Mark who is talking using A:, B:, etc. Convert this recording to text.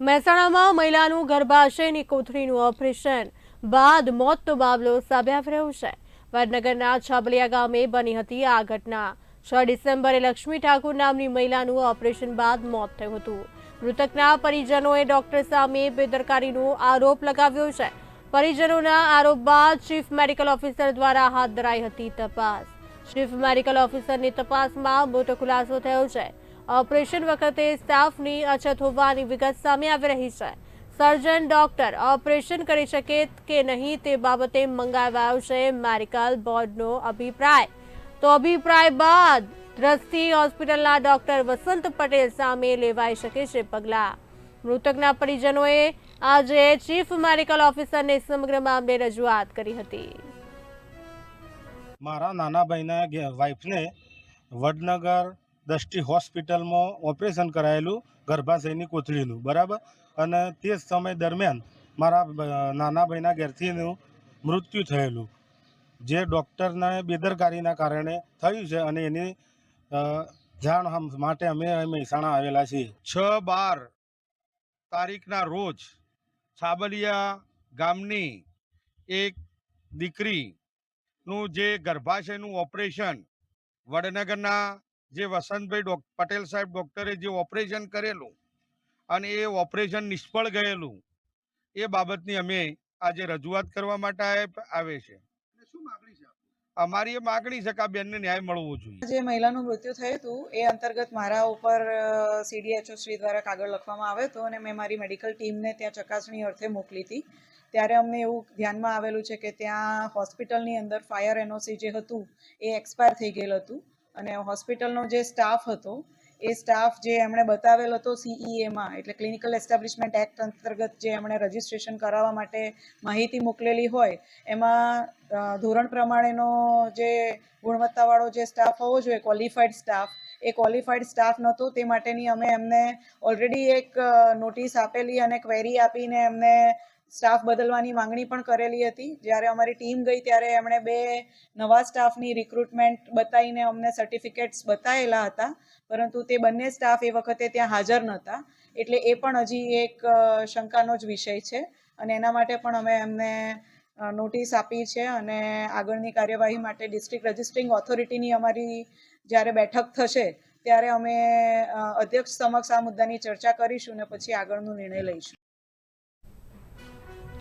A: મહેસાણામાં મહિલાનું ગર્ભાશયની કોથળીનું ઓપરેશન બાદ મોતનો મામલો સામે આવી રહ્યો છે. વડનગરના છાબલિયા ગામે બની હતી આ ઘટના. છ ડિસેમ્બરે લક્ષ્મી ઠાકુર નામની મહિલાનું ઓપરેશન બાદ મોત થયું હતું. મૃતકના પરિજનોએ ડોક્ટર સામે બેદરકારીનો આરોપ લગાવ્યો છે. પરિજનોના આરોપ બાદ ચીફ મેડિકલ ઓફિસર દ્વારા હાથ ધરાઈ હતી તપાસ. ચીફ મેડિકલ ઓફિસરની તપાસમાં મોટો ખુલાસો થયો છે. ઓપરેશન વખતે સ્ટાફની અછત હોવાની વિગત સામે આવી રહી છે. સર્જન ડોક્ટર ઓપરેશન કરી શકે કે નહીં તે બાબતે મંગાવાયો છે મેડિકલ બોર્ડનો અભિપ્રાય. તો અભિપ્રાય બાદ દ્રષ્ટિ હોસ્પિટલના ડોક્ટર વસંત પટેલ સામે લેવાઈ શકે છે પગલાં. મૃતકના પરિજનોએ આજે ચીફ મેડિકલ ઓફિસરને સમગ્ર મામલે રજૂઆત કરી હતી.
B: મારા નાના ભાઈના વાઈફને વડનગર દષ્ટિ હોસ્પિટલમાં ઓપરેશન કરાયેલું, ગર્ભાશયની કોથળીનું, બરાબર? અને તે જ સમય દરમિયાન મારા નાના ભાઈના ઘેરથીનું મૃત્યુ થયેલું. જે ડૉક્ટરને બેદરકારીના કારણે થયું છે અને એની જાણ માટે અમે મહેસાણા આવેલા છીએ.
C: છ બાર તારીખના રોજ છાબલિયા ગામની એક દીકરીનું જે ગર્ભાશયનું ઓપરેશન વડનગરના જે વસંતભાઈ પટેલ સાહેબ ડૉક્ટરે જે ઓપરેશન કરેલું અને એ ઓપરેશન નિષ્ફળ ગયેલું એ બાબતની અમે આજે રજૂઆત કરવા માટે આવે છે. અમારી એ માગણી છે કે આ બેનને ન્યાય મળવો જોઈએ.
D: જે મહિલાનું મૃત્યુ થયું હતું એ અંતર્ગત મારા ઉપર સીડીએચઓ શ્રી દ્વારા કાગળ લખવામાં આવ્યો હતો અને મેં મારી મેડિકલ ટીમને ત્યાં ચકાસણી અર્થે મોકલી હતી. ત્યારે અમને એવું ધ્યાનમાં આવેલું છે કે ત્યાં હોસ્પિટલની અંદર ફાયર એનઓસી જે હતું એ એક્સપાયર થઈ ગયેલું હતું. અને હોસ્પિટલનો જે સ્ટાફ હતો, એ સ્ટાફ જે એમણે બતાવેલ હતો સીઈએમાં એટલે ક્લિનિકલ એસ્ટાબ્લિશમેન્ટ એક્ટ અંતર્ગત જે એમણે રજિસ્ટ્રેશન કરાવવા માટે માહિતી મોકલેલી હોય, એમાં ધોરણ પ્રમાણેનો જે ગુણવત્તાવાળો જે સ્ટાફ હોવો જોઈએ ક્વોલિફાઈડ સ્ટાફ એ ક્વોલિફાઈડ સ્ટાફ નહોતો તે માટેની અમે એમને ઓલરેડી એક નોટિસ આપેલી અને ક્વેરી આપીને એમને સ્ટાફ બદલવાની માંગણી પણ કરેલી હતી. જ્યારે અમારી ટીમ ગઈ ત્યારે એમણે બે નવા સ્ટાફની રિક્રુટમેન્ટ બતાવીને અમને સર્ટિફિકેટ્સ બતાવેલા હતા. પરંતુ તે બંને સ્ટાફ એ વખતે ત્યાં હાજર નહોતા. એટલે એ પણ હજી એક શંકાનો જ વિષય છે. અને એના માટે પણ અમે એમને નોટિસ આપી છે અને આગળની કાર્યવાહી માટે ડિસ્ટ્રિક્ટ રજિસ્ટ્રિંગ ઓથોરિટીની અમારી જ્યારે બેઠક થશે, ત્યારે અમે અધ્યક્ષ સમક્ષ આ મુદ્દાની ચર્ચા કરીશું ને પછી આગળનો નિર્ણય લઈશું.